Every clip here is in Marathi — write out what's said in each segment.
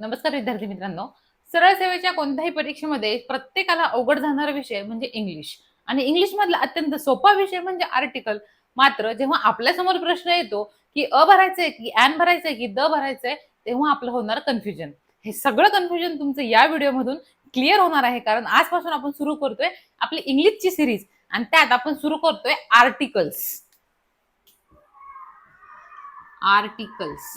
नमस्कार विद्यार्थी मित्रांनो. सरळ सेवेच्या कोणत्याही परीक्षेमध्ये प्रत्येकाला अवघड जाणारा विषय म्हणजे इंग्लिश. आणि इंग्लिश मधला अत्यंत सोपा विषय म्हणजे आर्टिकल. मात्र जेव्हा आपल्यासमोर प्रश्न येतो की अ भरायचंय की ॲन भरायचंय की द भरायचंय तेव्हा आपलं होणार कन्फ्युजन हे सगळं कन्फ्युजन तुमचं या व्हिडिओमधून क्लिअर होणार आहे. कारण आजपासून आपण सुरू करतोय आपली इंग्लिशची सिरीज आणि त्यात आपण सुरू करतोय आर्टिकल्स आर्टिकल्स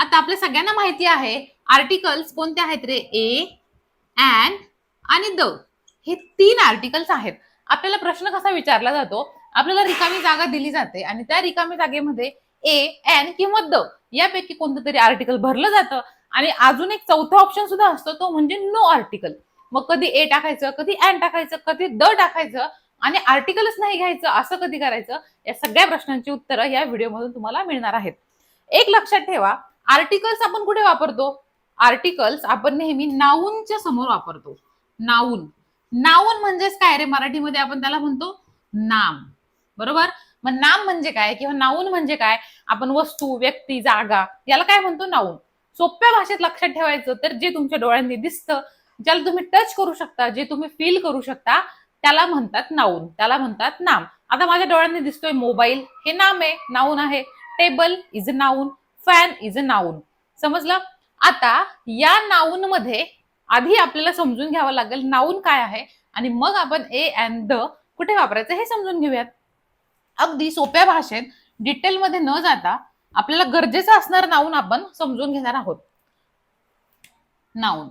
आता आपल्या सगळ्यांना माहिती आहे आर्टिकल्स कोणते आहेत रे? ए अँड आणि द हे तीन आर्टिकल्स आहेत. आपल्याला प्रश्न कसा विचारला जातो? आपल्याला रिकामी जागा दिली जाते आणि त्या रिकामी जागेमध्ये ए एन किंवा द यापैकी कोणतं तरी आर्टिकल भरलं जातं आणि अजून एक चौथा ऑप्शन सुद्धा असतो तो म्हणजे नो आर्टिकल मग कधी ए टाकायचं कधी एन टाकायचं कधी द टाकायचं आणि आर्टिकलच नाही घ्यायचं असं कधी करायचं? या सगळ्या प्रश्नांची उत्तरं या व्हिडिओमधून तुम्हाला मिळणार आहेत. एक लक्षात ठेवा आर्टिकल्स आपण कुठे वापरतो? आर्टिकल्स आपण नेहमी नाऊनच्या समोर वापरतो. नाऊन नाऊन म्हणजेच काय रे? मराठीमध्ये आपण त्याला म्हणतो नाम. बरोबर? मग नाम म्हणजे काय? किंवा नाऊन म्हणजे काय? आपण वस्तू व्यक्ती जागा याला काय म्हणतो? नाऊन सोप्या भाषेत लक्षात ठेवायचं तर जे तुमच्या डोळ्यांनी दिसतं ज्याला तुम्ही टच करू शकता जे तुम्ही फील करू शकता त्याला म्हणतात नाऊन त्याला म्हणतात नाम. आता माझ्या डोळ्यांनी दिसतोय मोबाईल हे नाम आहे. नाऊन आहे. Table is a noun fan is a noun समजलं? आता या नाऊन मध्ये आधी आपल्याला समजून घ्यावं लागेल नाऊन काय आहे आणि मग आपण ए अँड द कुठे वापरायचं हे समजून घेऊयात. अगदी सोप्या भाषेत डिटेलमध्ये न जाता आपल्याला गरजेचं असणार नाऊन आपण समजून घेणार आहोत. नाऊन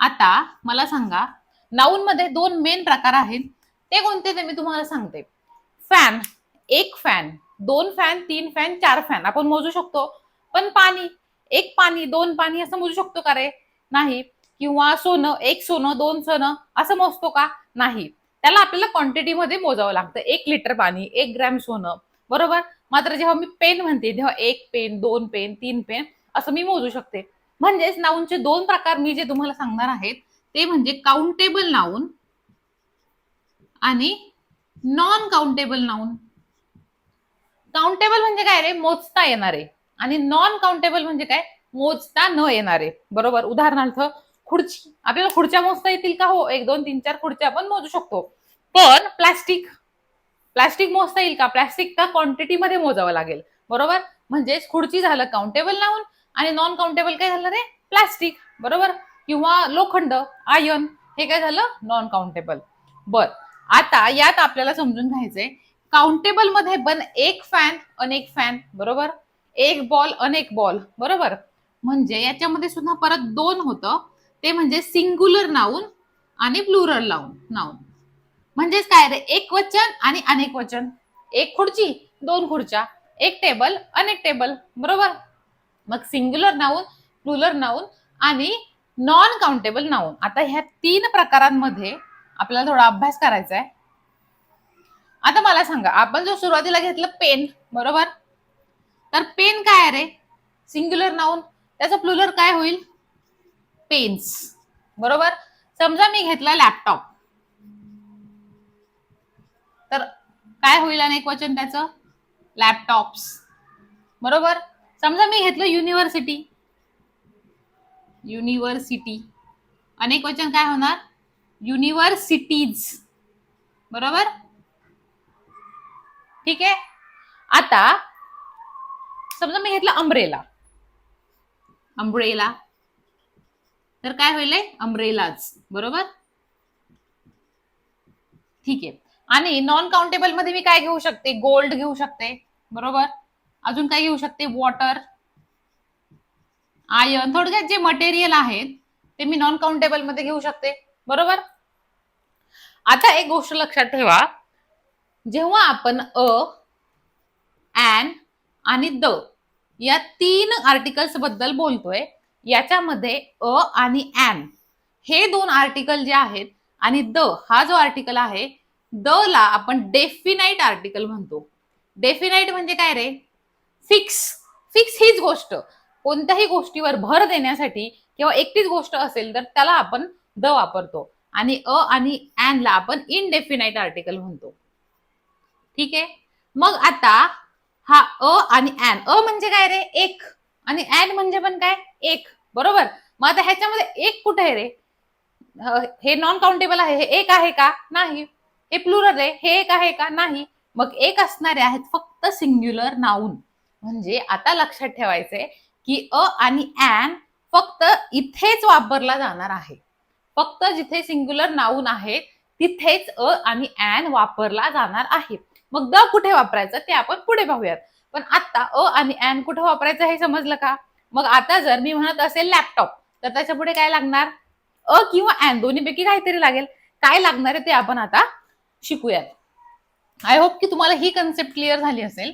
आता मला सांगा नाऊन मध्ये दोन मेन प्रकार आहेत. ते कोणते ते मी तुम्हाला सांगते. फॅन एक फॅन दोन फॅन तीन फॅन चार फॅन आपण मोजू शकतो. पण पाणी एक पाणी दोन पाणी असं मोजू शकतो का रे? नाही. किंवा सोनं एक सोनं दोन सोनं असं मोजतो का? नाही. त्याला आपल्याला क्वांटिटीमध्ये मोजावं लागतं. एक लिटर पाणी एक ग्रॅम सोनं. बरोबर? मात्र जेव्हा मी पेन म्हणते तेव्हा एक पेन दोन पेन तीन पेन असं मी मोजू शकते. म्हणजेच नाऊनचे दोन प्रकार मी जे तुम्हाला सांगणार आहेत ते म्हणजे काउंटेबल नाऊन आणि नॉन काउंटेबल नाऊन काउंटेबल म्हणजे काय रे? मोजता येणारे. आणि नॉन काउंटेबल म्हणजे काय? मोजता न येणारे. बरोबर? उदाहरणार्थ खुर्ची. आपल्याला खुर्च्या मोजता येतील का? हो एक दोन तीन चार खुर्च्या आपण मोजू शकतो. पण प्लास्टिक. प्लास्टिक मोजता येईल का? प्लास्टिक त्या क्वांटिटीमध्ये मोजावं लागेल. बरोबर? म्हणजेच खुर्ची झालं काउंटेबल लावून आणि नॉन काउंटेबल काय झालं रे? प्लास्टिक. बरोबर? किंवा लोखंड आयन हे काय झालं? नॉन काउंटेबल बर. आता यात आपल्याला समजून घ्यायचंय काउंटेबलमध्ये पण एक फॅन अनेक फॅन बरोबर? एक बॉल अनेक बॉल बरोबर? म्हणजे याच्यामध्ये सुद्धा परत दोन होतं. ते म्हणजे सिंग्युलर नाऊन आणि प्लुरल लावून नाऊन म्हणजेच काय रे? एक वचन आणि अनेक वचन. एक खुर्ची दोन खुर्च्या. एक टेबल अनेक टेबल बरोबर? मग सिंग्युलर नाऊन प्लुरल नाऊन आणि नॉन काउंटेबल नाऊन आता ह्या तीन प्रकारांमध्ये आपल्याला थोडा अभ्यास करायचा आहे आता मला सांगा आपण जो सुरुवातीला घेतलं पेन बरोबर? तर पेन काय रे? सिंग्युलर नाऊन त्याचं प्लुलर काय होईल? पेन्स बरोबर? समजा मी घेतला लॅपटॉप तर काय होईल अनेक वचन त्याचं? लॅपटॉप्स बरोबर? समजा मी घेतलं युनिव्हर्सिटी युनिव्हर्सिटी अनेक वचन काय होणार? युनिव्हर्सिटीज बरोबर? ठीक आहे? आता समजा मी घेतलं अम्ब्रेला अम्ब्रेला तर काय होईल अम्ब्रेलाच बरोबर? ठीक आहे. आणि नॉन काउंटेबलमध्ये मी काय घेऊ शकते? गोल्ड घेऊ शकते. बरोबर? अजून काय घेऊ शकते? वॉटर आयन थोडक्यात जे मटेरियल आहेत ते मी नॉन काउंटेबलमध्ये घेऊ शकते. बरोबर? आता एक गोष्ट लक्षात ठेवा. जेव्हा आपण अ अँड आणि द या तीन आर्टिकल्सबद्दल बोलतोय याच्यामध्ये अ आणि अँड हे दोन आर्टिकल जे आहेत आणि द हा जो आर्टिकल आहे द ला आपण डेफिनाईट आर्टिकल म्हणतो. डेफिनाईट म्हणजे काय रे? फिक्स. फिक्स हीच गोष्ट. कोणत्याही गोष्टीवर भर देण्यासाठी किंवा एकटीच गोष्ट असेल तर त्याला आपण द वापरतो. आणि अ आणि अँड ला आपण इनडेफिनाईट आर्टिकल म्हणतो. ठीक आहे? मग आता हा अ आणि ॲन अ म्हणजे काय रे? एक. आणि ॲन म्हणजे पण काय? एक. बरोबर? मग आता ह्याच्यामध्ये एक कुठे आहे रे? हे नॉन काउंटेबल आहे. हे एक आहे का? नाही. हे प्लुरल आहे. हे एक आहे का? नाही. मग एक असणारे आहेत फक्त सिंग्युलर नाऊन म्हणजे आता लक्षात ठेवायचंय की अ आणि ॲन फक्त इथेच वापरला जाणार आहे. फक्त जिथे सिंग्युलर नाऊन आहे तिथेच अ आणि ॲन वापरला जाणार आहे. मग द कुठे वापरायचं ते आपण पुढे पाहूयात. पण आता अ आणि ॲन कुठे वापरायचं हे समजलं का? मग आता जर मी म्हणत असेल लॅपटॉप तर त्याच्या पुढे काय लागणार? अ किंवा ॲन दोन्हीपैकी काहीतरी लागेल. काय लागणार आहे ते आपण आता शिकूयात. आय होप की तुम्हाला ही कन्सेप्ट क्लिअर झाली असेल.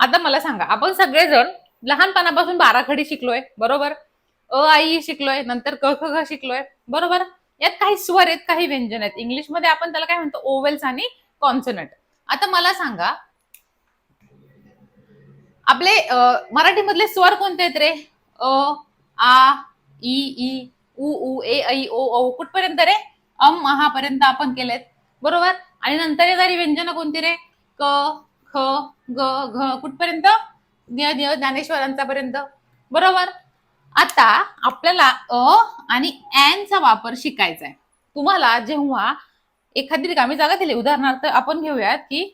आता मला सांगा आपण सगळेजण लहानपणापासून बाराखडी शिकलोय बरोबर? अ आई शिकलोय नंतर क ख शिकलोय बरोबर? यात काही स्वर आहेत काही व्यंजन आहेत. इंग्लिशमध्ये आपण त्याला काय म्हणतो? ओवेल्स आणि कॉन्सनट. आता मला सांगा आपले मराठीमधले स्वर कोणते आहेत रे? अ आ ई ई उ उ ए ऐ ओ औ कुठपर्यंत रे? अम महापर्यंत आपण केलेत. बरोबर? आणि नंतर येणारी व्यंजन कोणती रे? क ख ग घ कुठपर्यंत? ज्ञानेश्वरांचा पर्यंत. बरोबर? आता आपल्याला अ आणि चा वापर शिकायचा आहे तुम्हाला जेव्हा एखादी रिकामी जागा दिली उदाहरणार्थ आपण घेऊयात की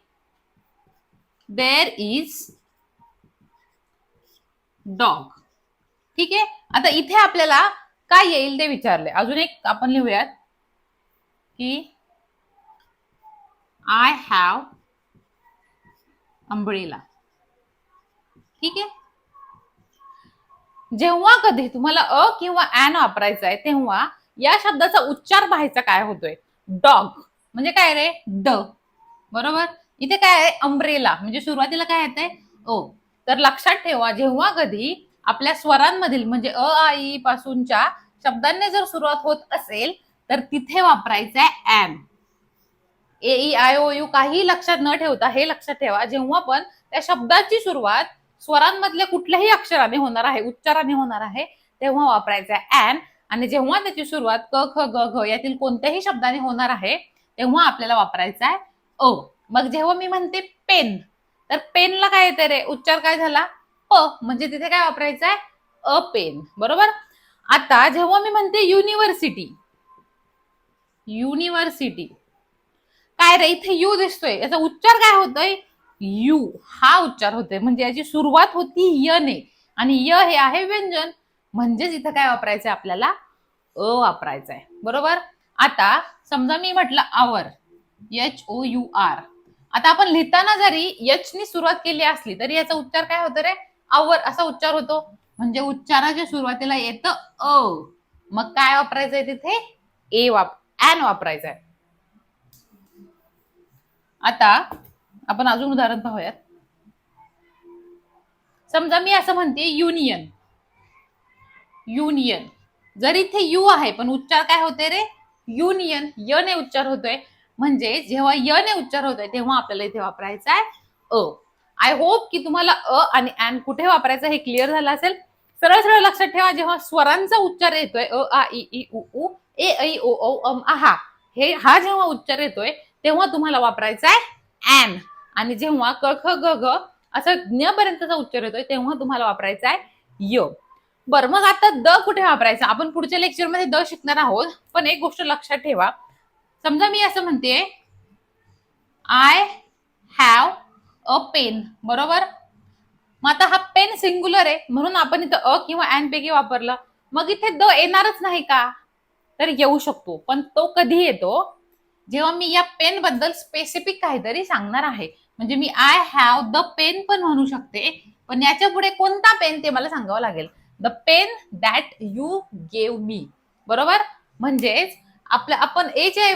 देर इज डॉग ठीक आहे? आता इथे आपल्याला काय येईल ते विचारले. अजून एक आपण लिहूयात की आय हॅव अंबळीला. ठीक आहे? जेव्हा कधी तुम्हाला अ किंवा ॲन वापरायचं आहे तेव्हा या शब्दाचा उच्चार पाहायचा काय होतोय? डॉग. म्हणजे काय रे? ड. बरोबर? इथे काय आहे? अम्ब्रेला म्हणजे सुरुवातीला काय येतंय? ओ. तर लक्षात ठेवा जेव्हा कधी आपल्या स्वरांमधील म्हणजे अ आई पासूनच्या शब्दांनी जर सुरुवात होत असेल तर तिथे वापरायचं आहे an A E I O U काही लक्षात न ठेवता हे लक्षात ठेवा जेव्हा पण त्या शब्दाची सुरुवात स्वरांमधल्या कुठल्याही अक्षराने होणार आहे उच्चाराने होणार आहे तेव्हा वापरायचं आहे ॲन आणि जेव्हा त्याची सुरुवात क ख ग घ यातील कोणत्याही शब्दाने होणार आहे तेव्हा आपल्याला वापरायचं आहे अ. मग जेव्हा मी म्हणते पेन तर पेनला काय येते रे? उच्चार काय झाला? प. म्हणजे तिथे काय वापरायचं आहे? A pen. बरोबर? आता जेव्हा मी म्हणते युनिव्हर्सिटी युनिव्हर्सिटी काय रे? इथे यू दिसतोय. याचा उच्चार काय होतोय? यू हा उच्चार होतोय. म्हणजे याची सुरुवात होती य ने आणि य हे आहे व्यंजन. म्हणजेच इथं काय वापरायचंय आपल्याला? अ वापरायचंय. आहे बरोबर? आता समजा मी म्हटलं our. H O U R आता आपण लिहिताना जरी एच ने सुरुवात केली असली तरी याचा उच्चार काय होतो रे? आवर असा उच्चार होतो. म्हणजे उच्चाराच्या सुरुवातीला येतं अ. मग काय वापरायचंय तिथे? ए वाप ॲन वापरायचं आहे आता आपण अजून उदाहरण पाहूयात. समजा मी असं म्हणते युनियन युनियन जर इथे यू आहे पण उच्चार काय होते रे? युनियन य ने उच्चार होतोय. म्हणजे जेव्हा य ने उच्चार होतोय तेव्हा आपल्याला इथे वापरायचा आहे अ. आय होप की तुम्हाला अ आणि ॲन कुठे वापरायचं हे क्लिअर झालं असेल? सरळ सरळ लक्षात ठेवा जेव्हा स्वरांचा उच्चार येतोय अ आ इ ई उ उ ए ऐ ओ औ अम आहा हे. हा जेव्हा उच्चार येतोय तेव्हा तुम्हाला वापरायचा आहे ॲन आणि जेव्हा क ख ग घ असं ज्ञ पर्यंतचा उच्चार येतोय तेव्हा तुम्हाला वापरायचा आहे य. बरं मग आता द कुठे वापरायचं? आपण पुढच्या लेक्चरमध्ये द शिकणार आहोत. पण एक गोष्ट लक्षात ठेवा. समजा मी असं म्हणते आय हॅव अ पेन बरोबर? मग आता हा पेन सिंग्युलर आहे. म्हणून आपण इथं अ किंवा ॲन पैकी वापरलं. मग इथे द येणारच नाही का? तर येऊ शकतो. पण तो कधी येतो? जेव्हा मी या पेन बद्दल स्पेसिफिक काहीतरी सांगणार आहे. म्हणजे मी आय हॅव द पेन पण म्हणू शकते पण याच्यापुढे कोणता पेन ते मला सांगावं लागेल. The pen that you gave me बरोबर? म्हणजेच आपल्या आपण ए च्या